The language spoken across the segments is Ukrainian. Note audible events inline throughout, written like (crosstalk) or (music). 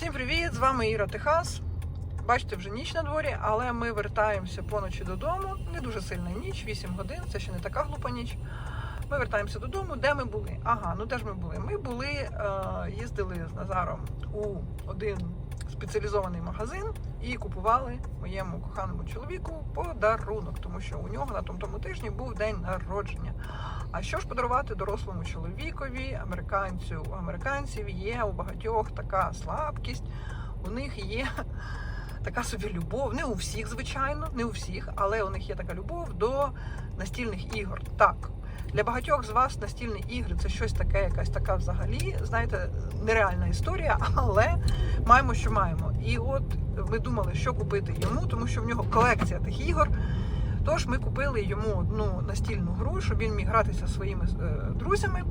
Всім привіт! З вами Іра Техас. Бачите, вже ніч на дворі, але ми вертаємося поночі додому. Не дуже сильна ніч, 8 годин, це ще не така глупа ніч. Ми вертаємося додому. Де ми були? Ага, ну де ж ми були? Ми були, е, їздили з Назаром у один спеціалізований магазин і купували моєму коханому чоловіку подарунок, тому що у нього на тому, тому тижні був день народження. А що ж подарувати дорослому чоловікові, американцю? У американців є у багатьох така слабкість, у них є така собі любов. Не у всіх, звичайно, не у всіх, але у них є така любов до настільних ігор. Так. Для багатьох з вас настільні ігри це щось таке, якась така взагалі, знаєте, нереальна історія, (laughs) але маємо, що маємо. І от ми думали, що купити йому, тому що в нього колекція тих ігор. Тож ми купили йому одну настільну гру, щоб він міг гратися зі своїми е, друзями.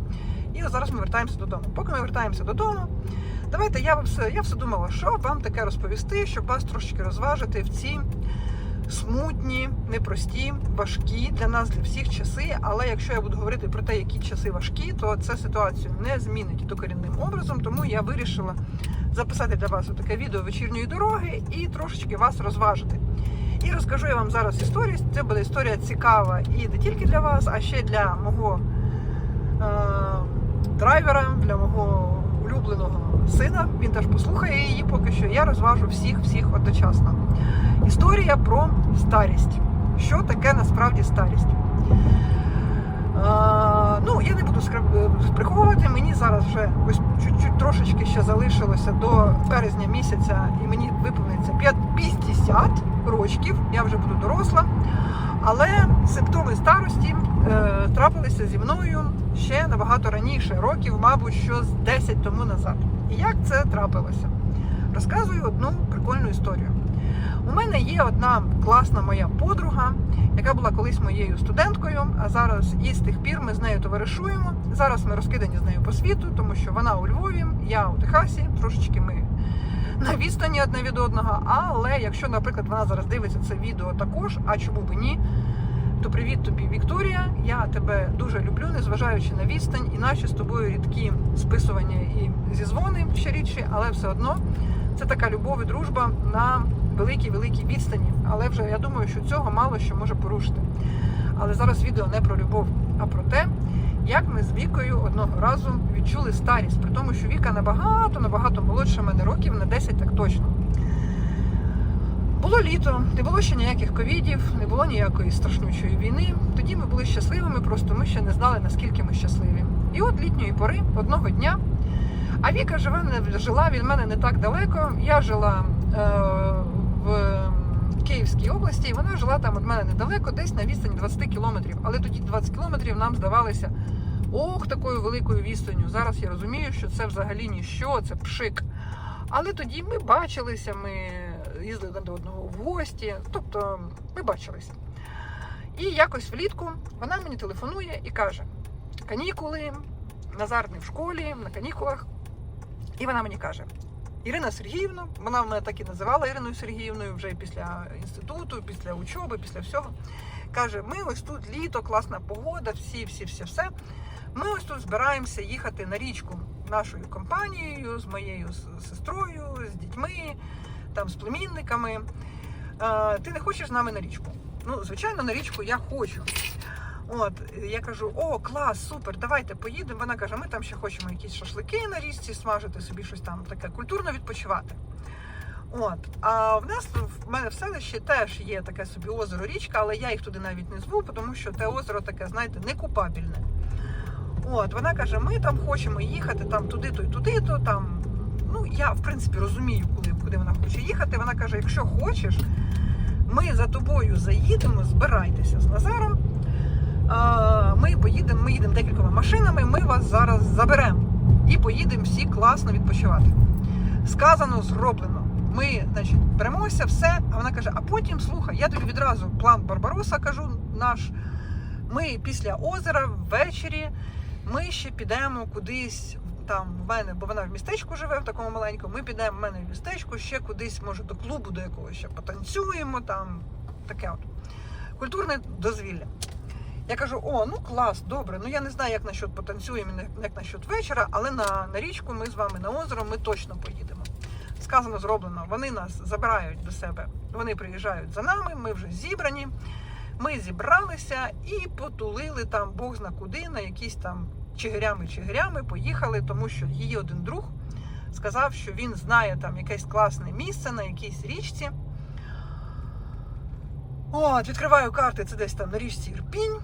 І зараз ми вертаємося додому. Поки ми вертаємося додому, давайте я все, я все думала, що вам таке розповісти, щоб вас трошечки розважити в ці смутні, непрості, важкі для нас, для всіх часи. Але якщо я буду говорити про те, які часи важкі, то це ситуацію не змінить докорінним образом. Тому я вирішила записати для вас таке відео вечірньої дороги і трошечки вас розважити. І розкажу я вам зараз історію. Це буде історія цікава і не тільки для вас, а ще для мого е, драйвера, для мого улюбленого сина. Він теж послухає її поки що. Я розважу всіх, всіх одночасно. Історія про старість. Що таке насправді старість? Е, ну, я не буду приховувати. Мені зараз вже ось чуть-чуть трошечки ще залишилося до березня місяця, і мені виповниться 50 рочків. Я вже буду доросла. Але симптоми старості е, трапилися зі мною ще набагато раніше, років, мабуть, що з 10 тому назад. І як це трапилося? Розказую одну прикольну історію. У мене є одна класна моя подруга, яка була колись моєю студенткою, а зараз і з тих пір ми з нею товаришуємо. Зараз ми розкидані з нею по світу, тому що вона у Львові, я у Техасі. Трошечки ми на відстані одне від одного. Але якщо, наприклад, вона зараз дивиться це відео також, а чому б ні, то привіт тобі, Вікторія. Я тебе дуже люблю, незважаючи на відстань, і наші з тобою рідкі списування і зізвони ще рідші, але все одно це така любов і дружба на великій великій відстані. Але вже я думаю, що цього мало що може порушити. Але зараз відео не про любов, а про те, як ми з Вікою одного разу відчули старість, при тому, що Віка набагато набагато молодша мене років на 10 так точно. Було літо, не було ще ніяких ковідів, не було ніякої страшнючої війни. Тоді ми були щасливими, просто ми ще не знали, наскільки ми щасливі. І от літньої пори, одного дня, а Віка живе, жила від мене не так далеко. Я жила е, в Київській області, і вона жила там від мене недалеко, десь на відстані 20 кілометрів. Але тоді 20 кілометрів нам здавалися ох, такою великою відстанню. Зараз я розумію, що це взагалі ніщо, це пшик. Але тоді ми бачилися, ми їздили до одного в гості, тобто ми бачилися. І якось влітку вона мені телефонує і каже: канікули, Назар не в школі, на канікулах. І вона мені каже: Ірина Сергіївна, вона мене так і називала Іриною Сергіївною вже після інституту, після учоби, після всього. Каже: ми ось тут літо, класна погода, всі, всі, всі, все. Ми ось тут збираємося їхати на річку нашою компанією, з моєю сестрою, з дітьми, там з племінниками. Ти не хочеш з нами на річку? Ну, звичайно, на річку я хочу. От, я кажу: о, клас, супер, давайте поїдемо. Вона каже: ми там ще хочемо якісь шашлики на річці смажити, собі щось там таке культурно відпочивати. От, а в нас в мене в селищі теж є таке собі озеро річка, але я їх туди навіть не зву, тому що те озеро таке, знаєте, некупабельне. От, вона каже, ми там хочемо їхати там туди-то і туди-то. Там. Ну, я в принципі розумію, куди, куди вона хоче їхати. Вона каже, якщо хочеш, ми за тобою заїдемо, збирайтеся з Назаром. Ми поїдемо, ми їдемо декількома машинами, ми вас зараз заберемо і поїдемо всі класно відпочивати. Сказано, зроблено. Ми, значить, беремося, все. А вона каже: а потім слухай, я тобі відразу план Барбароса кажу наш. Ми після озера ввечері ми ще підемо кудись там в мене, бо вона в містечку живе в такому маленькому. Ми підемо в мене в містечку ще кудись, може, до клубу, до якогось ще потанцюємо там. Таке от. Культурне дозвілля. Я кажу: о, ну клас, добре. Ну я не знаю, як насчет потанцюємо, як насчет вечора, але на, на річку ми з вами на озеро ми точно поїдемо. сказано, зроблено. Вони нас забирають до себе. Вони приїжджають за нами, ми вже зібрані. Ми зібралися і потулили там Бог зна куди, на якісь там чигирями-чигирями поїхали, тому що її один друг сказав, що він знає там якесь класне місце на якійсь річці. От, відкриваю карти, це десь там на річці Ірпінь.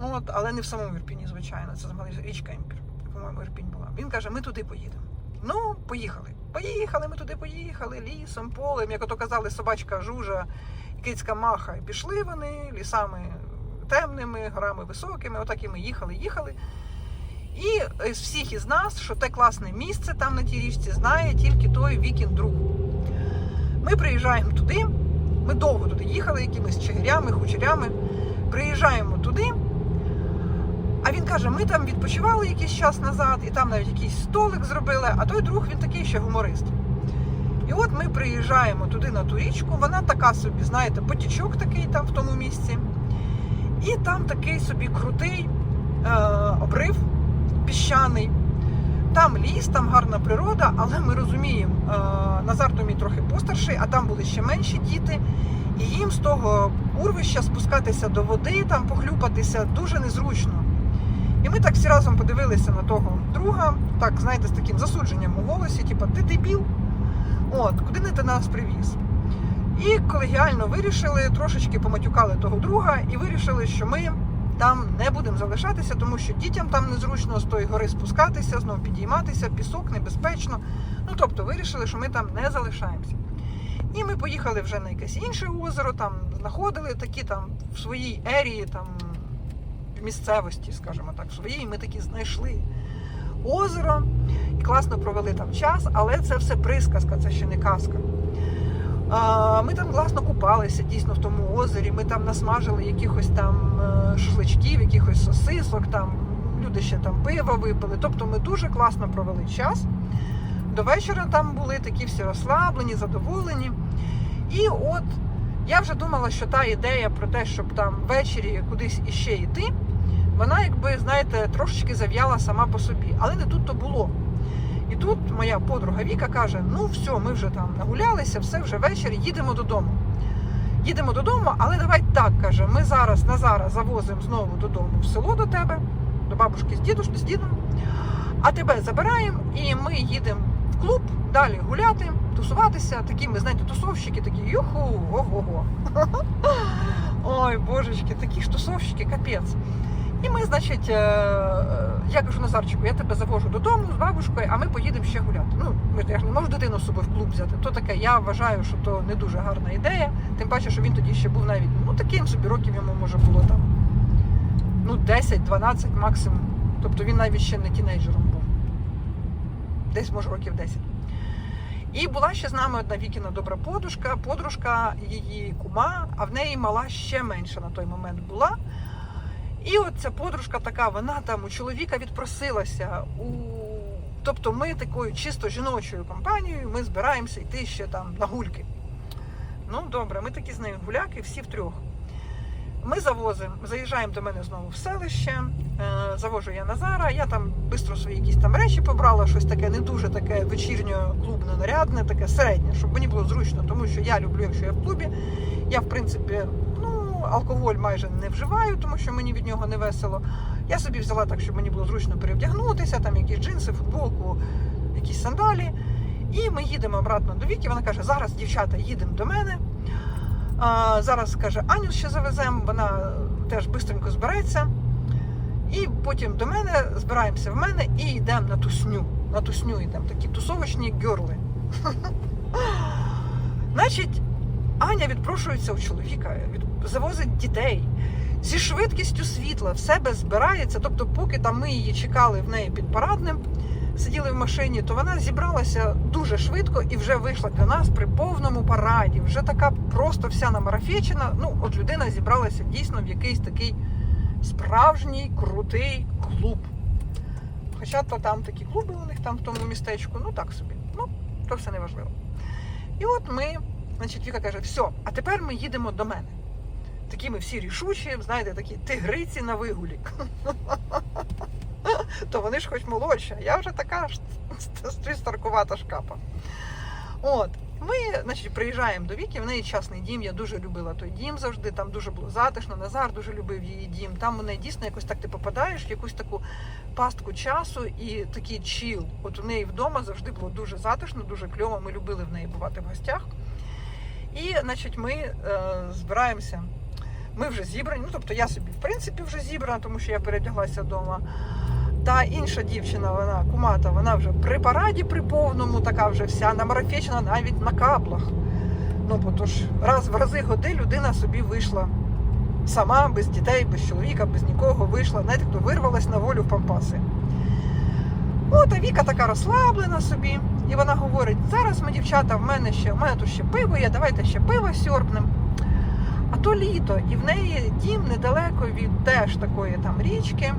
От, але не в самому Ірпіні, звичайно. Це річка Імпір- по-моєму, Ірпінь була. Він каже, ми туди поїдемо. Ну, поїхали. Поїхали, ми туди поїхали, лісом, полем, як ото казали, собачка жужа кицька маха. І пішли вони лісами темними, горами високими, отак і ми їхали, їхали. І з всіх із нас, що те класне місце там на тій річці, знає тільки той вікін друг. Ми приїжджаємо туди, ми довго туди їхали, якимись чигирями, хучерями. Приїжджаємо туди. А він каже: ми там відпочивали якийсь час назад, і там навіть якийсь столик зробили, а той друг він такий ще гуморист. І от ми приїжджаємо туди на ту річку, вона така собі, знаєте, потічок такий там в тому місці. І там такий собі крутий е, обрив піщаний. Там ліс, там гарна природа, але ми розуміємо, е, Назар Томій трохи постарший, а там були ще менші діти. І їм з того урвища спускатися до води, там похлюпатися дуже незручно. І ми так всі разом подивилися на того друга, так, знаєте, з таким засудженням у голосі, типу, ти дебіл? От, куди не ти нас привіз? І колегіально вирішили, трошечки поматюкали того друга і вирішили, що ми там не будемо залишатися, тому що дітям там незручно з тої гори спускатися, знову підійматися, пісок небезпечно. Ну тобто вирішили, що ми там не залишаємося. І ми поїхали вже на якесь інше озеро, там знаходили такі там в своїй ерії, там в місцевості, скажімо так, в своїй. Ми такі знайшли озеро і класно провели там час, але це все присказка, це ще не казка. Ми там класно купалися дійсно в тому озері. Ми там насмажили якихось там е, шашличків, якихось сосисок, там люди ще там пива випили. Тобто ми дуже класно провели час. До вечора там були такі всі розслаблені, задоволені. І от я вже думала, що та ідея про те, щоб там ввечері кудись іще йти, вона, якби, знаєте, трошечки зав'яла сама по собі. Але не тут то було. І тут моя подруга Віка каже: ну все, ми вже там нагулялися, все вже вечір, їдемо додому. Їдемо додому, але давай так каже: ми зараз Назара завозимо знову додому в село до тебе, до бабушки з дідуш, з дідом, а тебе забираємо і ми їдемо в клуб далі гуляти, тусуватися. Такі, ми знаєте, тусовщики такі, юху, ого-го. (laughs) Ой, божечки, такі ж тусовщики, капець. І ми, значить, е, е, я кажу Назарчику, я тебе завожу додому з бабушкою, а ми поїдемо ще гуляти. Ну, я ж не можу дитину з собою в клуб взяти. То таке, я вважаю, що то не дуже гарна ідея. Тим паче, що він тоді ще був навіть ну таким собі років йому може було там ну 10-12 максимум. Тобто він навіть ще не тінейджером був. Десь може років 10. І була ще з нами одна Вікіна добра подружка, подружка її кума, а в неї мала ще менша на той момент була. І от ця подружка така, вона там у чоловіка відпросилася. У... Тобто ми такою чисто жіночою компанією ми збираємося йти ще там на гульки. Ну, добре, ми такі з нею гуляки, всі втрьох. Ми завозимо, заїжджаємо до мене знову в селище, е, завожу я Назара, я там швидко свої якісь там речі побрала, щось таке не дуже таке вечірньо клубне нарядне, таке середнє, щоб мені було зручно, тому що я люблю, якщо я в клубі. Я, в принципі, ну, алкоголь майже не вживаю, тому що мені від нього не весело. Я собі взяла так, щоб мені було зручно перевдягнутися, там якісь джинси, футболку, якісь сандалі. І ми їдемо обратно до Віки. Вона каже: зараз, дівчата, їдемо до мене. А, зараз каже, Аню ще завеземо, вона теж швидко збереться. І потім до мене збираємося в мене і йдемо на тусню. На тусню йдемо, такі тусовочні гьорли. (laughs) Значить, Аня відпрошується у чоловіка, від... завозить дітей зі швидкістю світла, в себе збирається. Тобто, поки там ми її чекали в неї під парадним, сиділи в машині, то вона зібралася дуже швидко і вже вийшла для нас при повному параді. Вже така просто вся намарафечена. Ну, от людина зібралася дійсно в якийсь такий справжній крутий клуб. Хоча то там такі клуби у них там в тому містечку, ну так собі. Ну, то все не важливо. І от ми, значить, Віка каже, все, а тепер ми їдемо до мене. Такі ми всі рішучі, знаєте, такі тигриці на вигулі. То вони ж хоч молодші, я вже така ж старкувата шкапа. От. Ми, значить, приїжджаємо до Віки, в неї частний дім. Я дуже любила той дім завжди. Там дуже було затишно. Назар дуже любив її дім. Там у неї дійсно якось так ти попадаєш в якусь таку пастку часу і такий чіл. От у неї вдома завжди було дуже затишно, дуже кльово. Ми любили в неї бувати в гостях. І, значить, ми е, збираємося. Ми вже зібрані. Ну, тобто я собі, в принципі, вже зібрана, тому що я передяглася вдома. Та інша дівчина, вона кумата, вона вже при параді при повному, така вже вся намарафечена навіть на каблах. Ну, бо то ж раз в рази годи людина собі вийшла сама, без дітей, без чоловіка, без нікого вийшла, знаєте, хто вирвалась на волю в пампаси. От, а Віка така розслаблена собі, і вона говорить: зараз ми, дівчата, в мене ще, в мене тут ще пиво є, давайте ще пиво сьорбнем. А то літо, і в неї дім недалеко від теж такої там річки.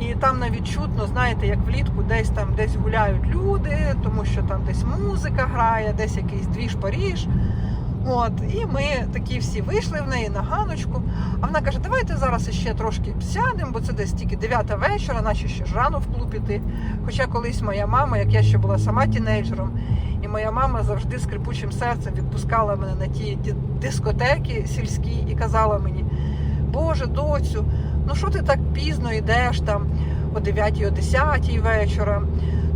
І там навіть чутно, знаєте, як влітку десь там десь гуляють люди, тому що там десь музика грає, десь якийсь двіж Паріж. От, і ми такі всі вийшли в неї на ганочку. А вона каже: давайте зараз ще трошки сядемо, бо це десь тільки 9 вечора, наче ще ж рано в клуб іти. Хоча колись моя мама, як я ще була сама тінейджером, моя мама завжди скрипучим серцем відпускала мене на ті дискотеки сільські і казала мені: Боже, доцю, ну що ти так пізно йдеш там о 9 о 10 вечора?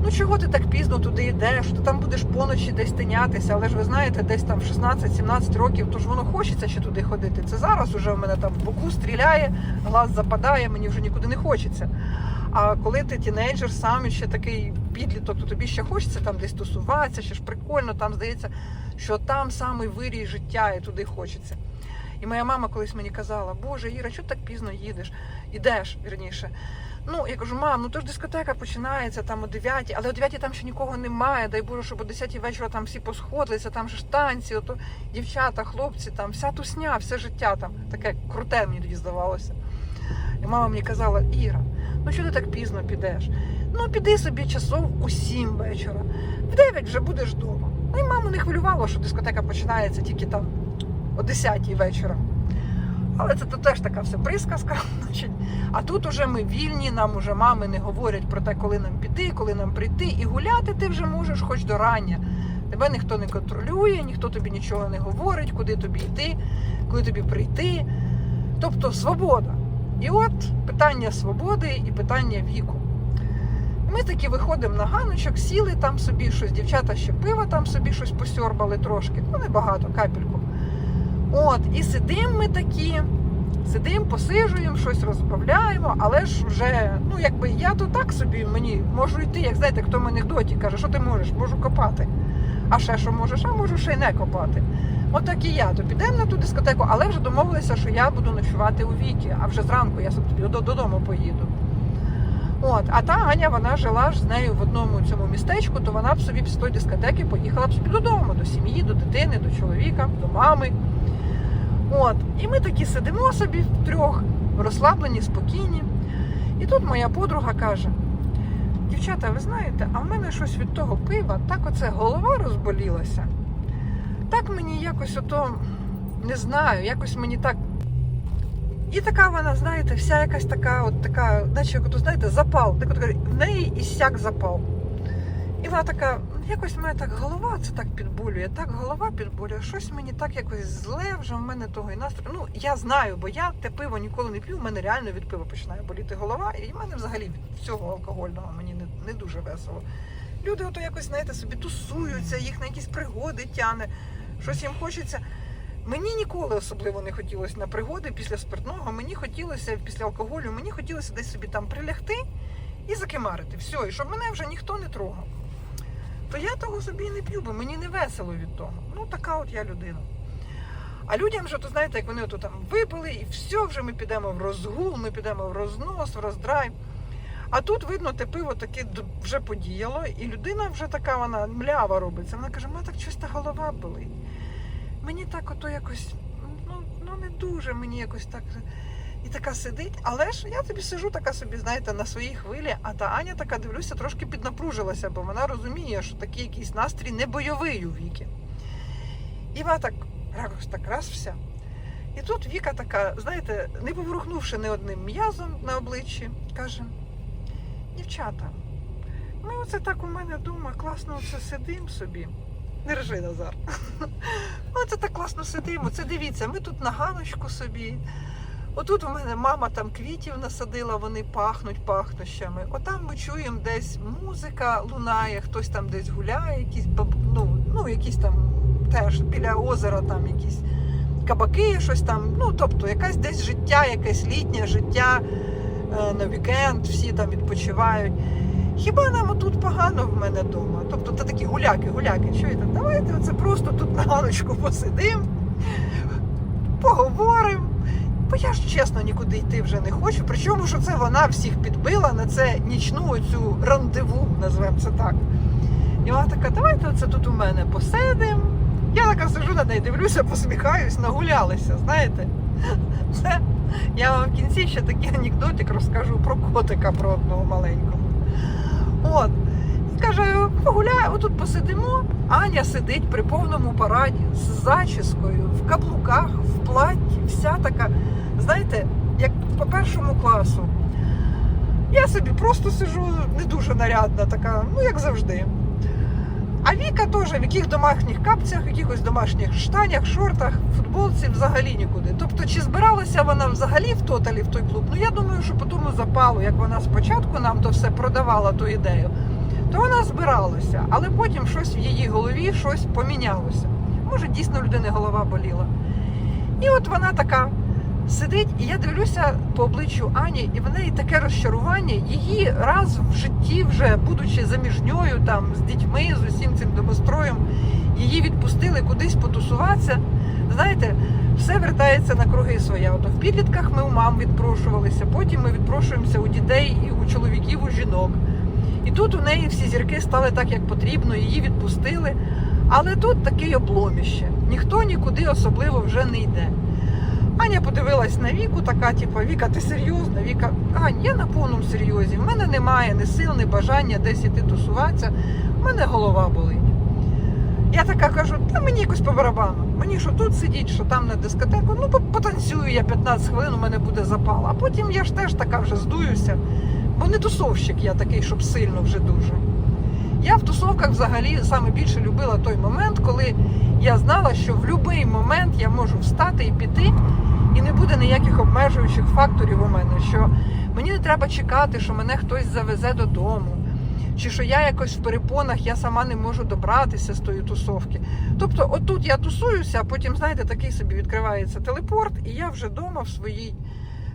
Ну чого ти так пізно туди йдеш? Ти там будеш поночі десь тинятися, але ж ви знаєте, десь там 16-17 років, то ж воно хочеться ще туди ходити. Це зараз уже в мене там в боку стріляє, глаз западає, мені вже нікуди не хочеться. А коли ти тінейджер, сам ще такий підліток, то тобі ще хочеться там десь тусуватися, ще ж прикольно, там здається, що там самий вирій життя і туди хочеться. І моя мама колись мені казала, Боже, Іра, чого ти так пізно їдеш? Ідеш, вірніше. Ну, я кажу, мам, ну то ж дискотека починається там о 9, але о 9 там ще нікого немає. Дай Боже, щоб о 10 вечора там всі посходилися, там же ж танці, ото дівчата, хлопці, там вся тусня, все життя там таке круте мені тоді здавалося. І мама мені казала, Іра, ну чого ти так пізно підеш? Ну піди собі часов у 7 вечора. В 9 вже будеш вдома. Ну і маму не хвилювало, що дискотека починається тільки там о 10 вечора. Але це то теж така все присказка. (laughs) Значить. А тут уже ми вільні, нам уже мами не говорять про те, коли нам піти, коли нам прийти. І гуляти ти вже можеш хоч до рання. Тебе ніхто не контролює, ніхто тобі нічого не говорить, куди тобі йти, куди тобі прийти. Тобто свобода. І от питання свободи і питання віку. Ми таки виходимо на ганочок, сіли там собі щось, дівчата ще пива там собі щось посьорбали трошки, ну небагато, капельку. От, і сидимо ми такі, сидимо, посижуємо, щось розбавляємо, але ж вже, ну якби я то так собі мені можу йти, як знаєте, хто в анекдоті каже, що ти можеш, можу копати. А ще що можеш, а можу ще й не копати. От і я, то підемо на ту дискотеку, але вже домовилися, що я буду ночувати у віки, а вже зранку я додому поїду. От, а та Аня, вона жила ж з нею в одному цьому містечку, то вона б собі з тої дискотеки поїхала б собі додому, до сім'ї, до дитини, до чоловіка, до мами. От, і ми такі сидимо собі втрьох, розслаблені, спокійні. І тут моя подруга каже: дівчата, ви знаєте, а в мене щось від того пива, так оце голова розболілася. Так мені якось ото не знаю, якось мені так. І така вона, знаєте, вся якась така, от така, наче як знаєте, запал. Так от в неї ісяк запал. І вона така, якось в мене так голова це так підболює, так голова підболює, щось мені так якось зле, вже в мене того і настрою. Ну, я знаю, бо я те пиво ніколи не п'ю, в мене реально від пива починає боліти голова, і в мене взагалі від всього алкогольного мені не, не дуже весело. Люди ото якось, знаєте, собі тусуються, їх на якісь пригоди тяне, щось їм хочеться. Мені ніколи особливо не хотілося на пригоди після спиртного. Мені хотілося після алкоголю, мені хотілося десь собі там прилягти і закимарити. Все, і щоб мене вже ніхто не трогав. То я того собі не п'ю, бо мені не весело від того. Ну, така от я людина. А людям вже, то знаєте, як вони там випили, і все, вже ми підемо в розгул, ми підемо в рознос, в роздрайв. А тут, видно, те пиво таке вже подіяло, і людина вже така вона млява робиться. Вона каже, мене так чиста голова болить. Мені так ото якось, ну, ну не дуже мені якось так. І така сидить, але ж я тобі сижу така собі, знаєте, на своїй хвилі, а та Аня така, дивлюся, трошки піднапружилася, бо вона розуміє, що такий якийсь настрій не бойовий у Віки. І вона так, якось так раз вся. І тут Віка така, знаєте, не поворухнувши не одним м'язом на обличчі, каже: дівчата, ми оце так у мене вдома класно оце сидимо собі. Не ржи, Назар. (laughs) Оце так класно сидимо. Це дивіться, ми тут на ганочку собі. Отут у мене мама там квітів насадила, вони пахнуть пахнущами. Отам ми чуємо десь музика лунає, хтось там десь гуляє, якісь ну, ну якісь там теж біля озера там якісь кабаки, щось там. Ну, тобто, якась десь життя, якесь літнє життя е, на вікенд, всі там відпочивають. Хіба нам тут погано в мене вдома? Тобто це такі гуляки, гуляки. Чуєте? Давайте оце просто тут на ганочку посидимо, поговоримо. Бо я ж чесно нікуди йти вже не хочу. Причому, що це вона всіх підбила на це нічну оцю рандеву, назвемо це так. І вона така, давайте оце тут у мене посидимо. Я така сижу на неї, дивлюся, посміхаюсь, нагулялися, знаєте? Це я вам в кінці ще такий анекдотик розкажу про котика, про одного маленького. От. Каже, погуляємо, отут посидимо. Аня сидить при повному параді з зачіскою, в каблуках, в платі, вся така, знаєте, як по першому класу. Я собі просто сижу не дуже нарядна, така, ну як завжди. А Віка теж в яких домашніх капцях, якихось домашніх штанях, шортах, футболці взагалі нікуди. Тобто, чи збиралася вона взагалі в тоталі в той клуб? Ну я думаю, що по тому запалу, як вона спочатку нам то все продавала ту ідею, то вона збиралася, але потім щось в її голові щось помінялося. Може, дійсно людини голова боліла. І от вона така сидить, і я дивлюся по обличчю Ані, і в неї таке розчарування. Її раз в житті, вже будучи заміжньою, там з дітьми, з усім цим домостроєм, її відпустили кудись потусуватися. Знаєте, все вертається на круги своя. Ото в підлітках ми у мам відпрошувалися, потім ми відпрошуємося у дітей і у чоловіків, у жінок. І тут у неї всі зірки стали так, як потрібно, її відпустили. Але тут таке обломіще. Ніхто нікуди особливо вже не йде. Аня подивилась на Віку, така, типу, Віка, ти серйозна? Віка, Ань, я на повному серйозі. В мене немає ні сил, ні бажання десь іти тусуватися. В мене голова болить. Я така кажу, та мені якось по барабану. Мені що тут сидіть, що там на дискотеку. Ну, потанцюю я 15 хвилин, у мене буде запал. А потім я ж теж така вже здуюся. Бо не тусовщик я такий, щоб сильно вже дуже. Я в тусовках взагалі саме більше любила той момент, коли я знала, що в будь-який момент я можу встати і піти, і не буде ніяких обмежуючих факторів у мене. Що мені не треба чекати, що мене хтось завезе додому, чи що я якось в перепонах я сама не можу добратися з тої тусовки. Тобто, отут я тусуюся, а потім, знаєте, такий собі відкривається телепорт, і я вже вдома в своїй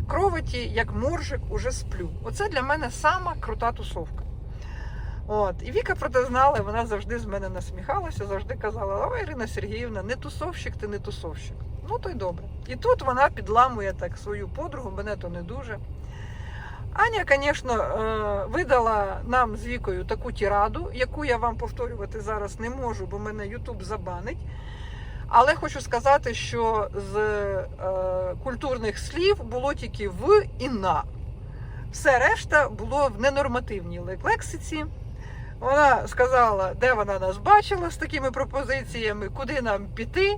кроваті, як моржик, уже сплю. Оце для мене сама крута тусовка. От. І Віка про те знала, вона завжди з мене насміхалася, завжди казала: Ой, Ірина Сергіївна, не тусовщик, ти не тусовщик. Ну то й добре. І тут вона підламує так свою подругу, мене то не дуже. Аня, звісно, е, видала нам з Вікою таку тіраду, яку я вам повторювати зараз не можу, бо мене Ютуб забанить. Але хочу сказати, що з е, культурних слів було тільки в і на. Все решта було в ненормативній лексиці. Вона сказала, де вона нас бачила з такими пропозиціями, куди нам піти,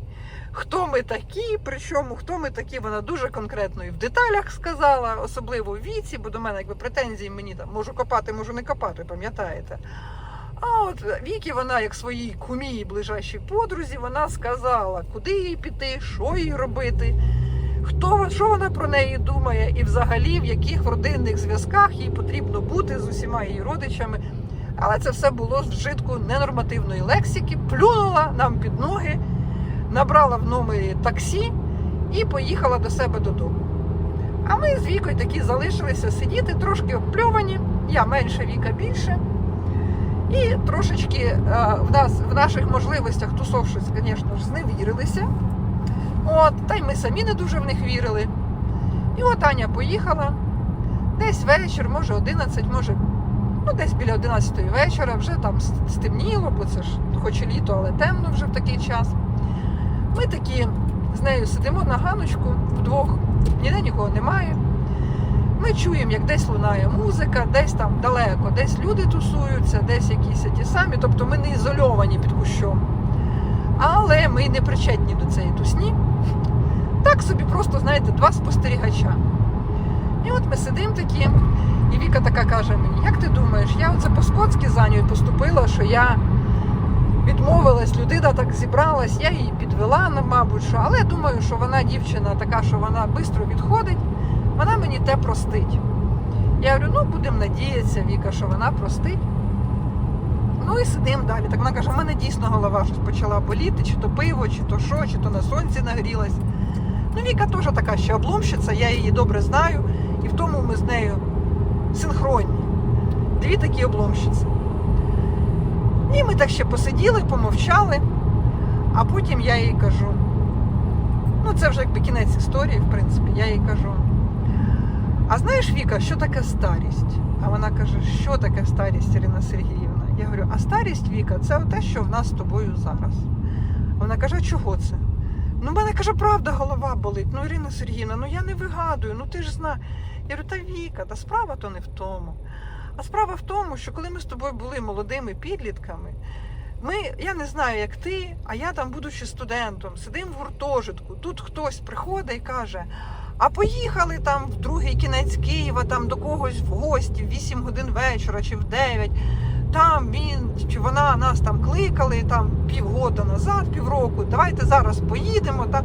хто ми такі, причому хто ми такі, вона дуже конкретно і в деталях сказала, особливо в віці, бо до мене якби претензії мені там можу копати, можу не копати, пам'ятаєте. А от Вікі, вона, як своїй кумі і ближайшій подрузі, вона сказала, куди їй піти, що їй робити, хто що вона про неї думає, і взагалі в яких родинних зв'язках їй потрібно бути з усіма її родичами. Але це все було з вжитку ненормативної лексики, плюнула нам під ноги, набрала в номері таксі і поїхала до себе додому. А ми з Вікою такі залишилися сидіти, трошки обпльовані, я менше, Віка більше. І трошечки е, в нас в наших можливостях тусовшись, звісно ж, зневірилися. От, та й ми самі не дуже в них вірили. І от Аня поїхала десь вечір, може 11, може ну, десь біля 11 вечора, вже там стемніло, бо це ж хоч і літо, але темно вже в такий час. Ми такі з нею сидимо на ганочку вдвох, ніде нікого немає. Ми чуємо, як десь лунає музика, десь там далеко, десь люди тусуються, десь якісь ті самі, тобто ми не ізольовані під кущом. Але ми не причетні до цієї тусні. Так собі просто, знаєте, два спостерігача. І от ми сидимо такі, і Віка така каже мені, як ти думаєш, я оце по-скотськи за нею поступила, що я відмовилась людина так зібралась, я її підвела, ну, мабуть, що. але я думаю, що вона дівчина така, що вона швидко відходить, вона мені те простить. Я говорю, ну будемо надіятися, Віка, що вона простить. Ну і сидимо далі. Так вона каже, в мене дійсно голова щось почала боліти, чи то пиво, чи то що, чи то на сонці нагрілась. Ну, Віка теж така ще обломщиця, я її добре знаю, і в тому ми з нею синхронні. Дві такі обломщиці. І ми так ще посиділи, помовчали, а потім я їй кажу. Ну, це вже якби кінець історії, в принципі, я їй кажу. А знаєш, Віка, що таке старість? А вона каже, що таке старість, Ірина Сергіївна? Я говорю, а старість Віка, це те, що в нас з тобою зараз. Вона каже, а чого це? Ну, в мене каже, правда, голова болить. Ну, Ірина Сергіївна, ну я не вигадую, ну ти ж знаєш. Я говорю, та Віка, та справа то не в тому. А справа в тому, що коли ми з тобою були молодими підлітками, ми, я не знаю, як ти, а я там, будучи студентом, сидим в гуртожитку, тут хтось приходить і каже, а поїхали там в другий кінець Києва, там до когось в гості в 8 годин вечора чи в 9. Там він чи вона нас там кликали там півгода назад, півроку. Давайте зараз поїдемо. Та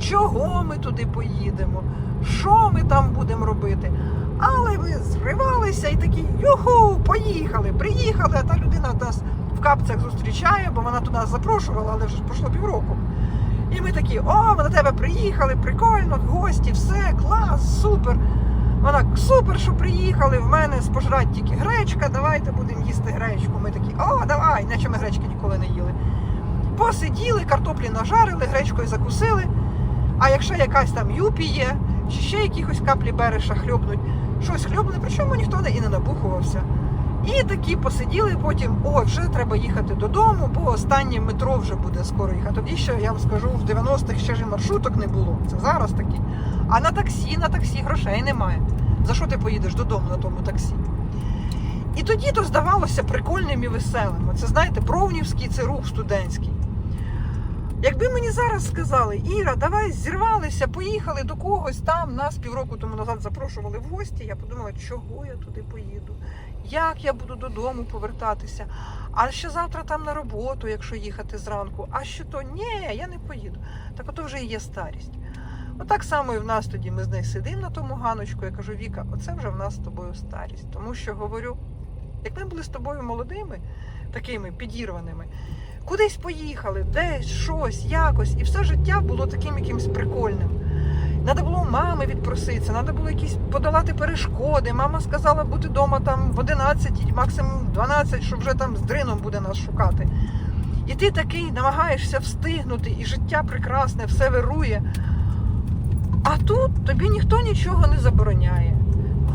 чого ми туди поїдемо? Що ми там будемо робити? Але ви зривалися і такі юху, поїхали, приїхали, а та людина нас в капцях зустрічає, бо вона туди запрошувала, але вже пройшло півроку. І ми такі, о, ми до тебе приїхали, прикольно, в гості, все, клас, супер. Вона супер, що приїхали. В мене спожрать тільки гречка. Давайте будемо їсти гречку. Ми такі, о, давай, наче ми гречки ніколи не їли. Посиділи, картоплі нажарили, гречкою закусили. А якщо якась там юпі є, чи ще якихось каплі береша хльобнуть, щось хльобне, причому ніхто не і не набухувався. І такі посиділи, потім, о, вже треба їхати додому, бо останнє метро вже буде скоро їхати. Тоді ще, я вам скажу, в 90-х ще ж маршруток не було. Це зараз такі. А на таксі, на таксі грошей немає. За що ти поїдеш додому на тому таксі? І тоді то здавалося прикольним і веселим. Це знаєте, провнівський це рух студентський. Якби мені зараз сказали, Іра, давай зірвалися, поїхали до когось там, нас півроку тому назад запрошували в гості, я подумала, чого я туди поїду, як я буду додому повертатися, а ще завтра там на роботу, якщо їхати зранку, а що то ні, я не поїду. Так ото вже і є старість. Отак само і в нас тоді ми з нею сидимо на тому ганочку. Я кажу, Віка, оце вже в нас з тобою старість. Тому що говорю, як ми були з тобою молодими, такими підірваними, кудись поїхали, десь щось, якось, і все життя було таким якимось прикольним. Треба було у мами відпроситися, треба було якісь подолати перешкоди. Мама сказала бути вдома там в 11, максимум 12, що вже там з дрином буде нас шукати. І ти такий намагаєшся встигнути, і життя прекрасне, все вирує. А тут тобі ніхто нічого не забороняє.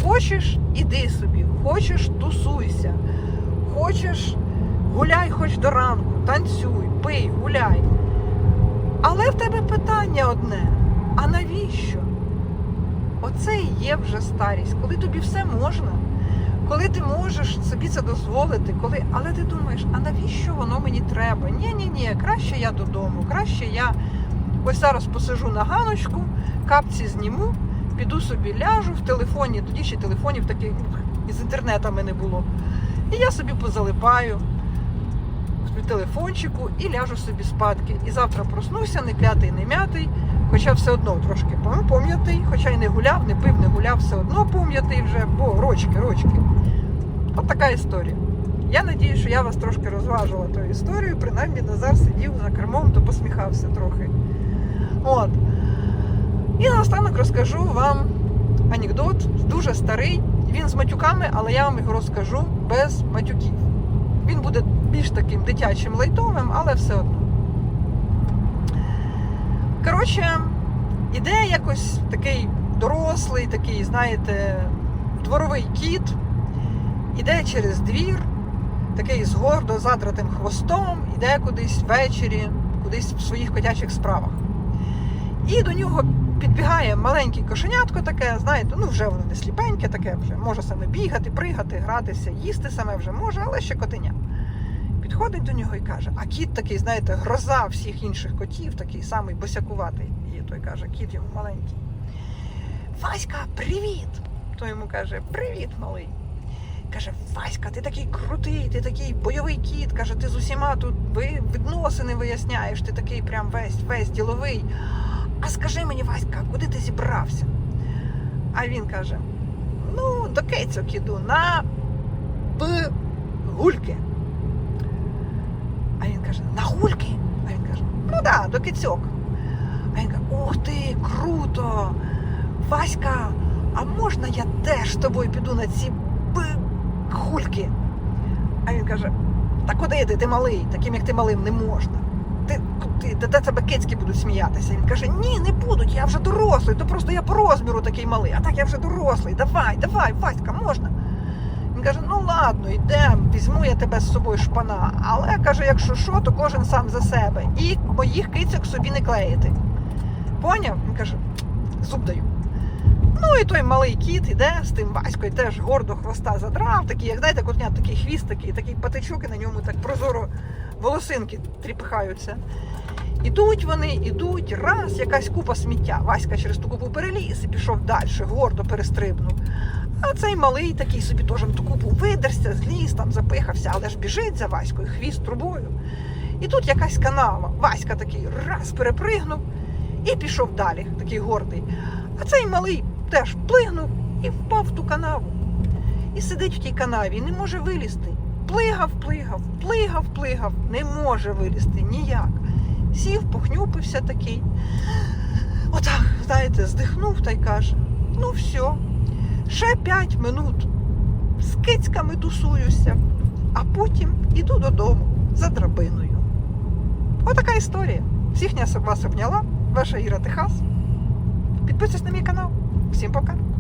Хочеш, іди собі, хочеш тусуйся, хочеш гуляй хоч до ранку, танцюй, пий, гуляй. Але в тебе питання одне: а навіщо? Оце і є вже старість, коли тобі все можна, коли ти можеш собі це дозволити, коли... але ти думаєш, а навіщо воно мені треба? Ні-ні-ні, краще я додому, краще я ось зараз посижу на ганочку, капці зніму, піду собі ляжу в телефоні, тоді ще телефонів таких із інтернетами не було. І я собі позалипаю в телефончику і ляжу собі спадки. І завтра проснуся, не клятий, не м'ятий, хоча все одно трошки пом'ятий, хоча й не гуляв, не пив, не гуляв, все одно пом'ятий вже, бо рочки, рочки. От така історія. Я надію, що я вас трошки розважила тою історією, принаймні Назар сидів за кермом, то посміхався трохи. От. І наостанок розкажу вам анекдот, дуже старий. Він з матюками, але я вам його розкажу без матюків. Він буде більш таким дитячим лайтовим, але все одно. Коротше, іде якось такий дорослий, такий, знаєте, дворовий кіт, іде через двір, такий з гордо задратим хвостом, іде кудись ввечері, кудись в своїх котячих справах. І до нього підбігає маленьке кошенятко таке, знаєте, ну вже воно не сліпеньке, таке вже може саме бігати, пригати, гратися, їсти саме вже може, але ще котеня. Підходить до нього і каже: а кіт такий, знаєте, гроза всіх інших котів, такий самий босякуватий. І той каже, кіт йому маленький. Васька, привіт! Той йому каже, привіт, малий. Каже, Васька, ти такий крутий, ти такий бойовий кіт. Каже, ти з усіма тут відносини виясняєш, ти такий прям весь весь діловий. А скажи мені, Васька, куди ти зібрався? А він каже: ну, до Кейцок іду на П гульки. А він каже, на гульки? А він каже, ну да, до кицьок. А він каже, ух ти, круто! Васька, а можна я теж з тобою піду на ці П гульки? А він каже, та куди ти, ти малий, таким як ти малим не можна. Ти, ти, де тебе кицьки будуть сміятися. Він каже, ні, не будуть, я вже дорослий, то просто я по розміру такий малий, а так я вже дорослий. Давай, давай, Васька, можна. Він каже, ну ладно, йдемо, візьму я тебе з собою шпана. Але каже, якщо що, то кожен сам за себе. І моїх кицьок собі не клеїти. Поняв? Він каже, зуб даю. Ну і той малий кіт іде з тим Ваською, теж гордо хвоста задрав, такий, як знаєте, котня, такий хвіст, такий, такий патичок, і на ньому так прозоро волосинки тріпихаються. Ідуть вони, ідуть, раз, якась купа сміття. Васька через ту купу переліз і пішов далі, гордо перестрибнув. А цей малий такий собі теж купу видерся, зліз, там запихався, але ж біжить за Ваською, хвіст трубою. І тут якась канава. Васька такий раз перепригнув і пішов далі, такий гордий. А цей малий теж плигнув і впав в ту канаву. І сидить в тій канаві, і не може вилізти. Плигав, плигав, плигав, плигав, не може вилізти ніяк. Сів, похнюпився такий. Отак, знаєте, здихнув та й каже: ну все, ще 5 минут з кицьками тусуюся, а потім іду додому за драбиною. Отака історія. Всіх вас обняла, ваша Іра Техас. Підписуйтесь на мій канал. Всім пока!